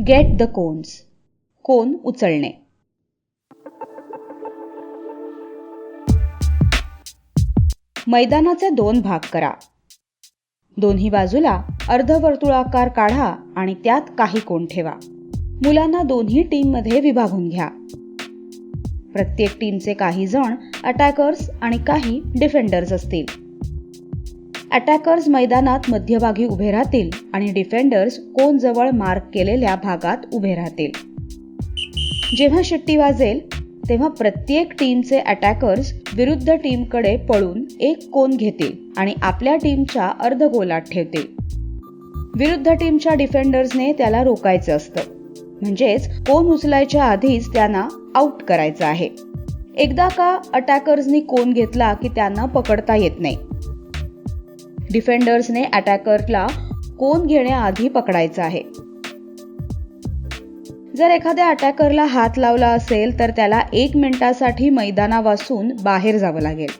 Get the cons कोन उचलणे. मैदानाचे दोन भाग करा. दोन्ही बाजूला अर्धवर्तुळाकार काढा आणि त्यात काही कोण ठेवा. मुलांना दोन्ही टीममध्ये विभागून घ्या. प्रत्येक टीमचे काही जण अटॅकर्स आणि काही डिफेंडर्स असतील. अटॅकर्स मैदानात मध्यभागी उभे राहतील आणि डिफेंडर्स कोण जवळ मार्क केलेल्या भागात उभे राहतील. जेव्हा शिट्टी वाजेल तेव्हा प्रत्येक टीमचे अटॅकर्स विरुद्ध टीमकडे पळून एक कोण घेतील आणि आपल्या टीमच्या अर्धगोलात ठेवतील. विरुद्ध टीमच्या डिफेंडर्सने त्याला रोकायचं असतं. म्हणजेच कोण उचलायच्या आधीच त्यांना आउट करायचं आहे. एकदा का अटॅकर्सनी कोण घेतला की त्यांना पकडता येत नाही. डिफेंडर्सने अटॅकरला कोण घेण्याआधी पकडायचं आहे. जर एखाद्या अटॅकरला हात लावला असेल तर त्याला एक मिनिटासाठी मैदानापासून बाहेर जावं लागेल.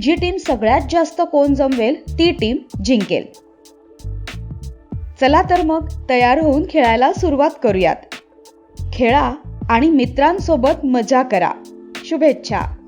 जी टीम सगळ्यात जास्त कोण जमवेल ती टीम जिंकेल. चला तर मग तयार होऊन खेळायला सुरुवात करूयात. खेळा आणि मित्रांसोबत मजा करा. शुभेच्छा.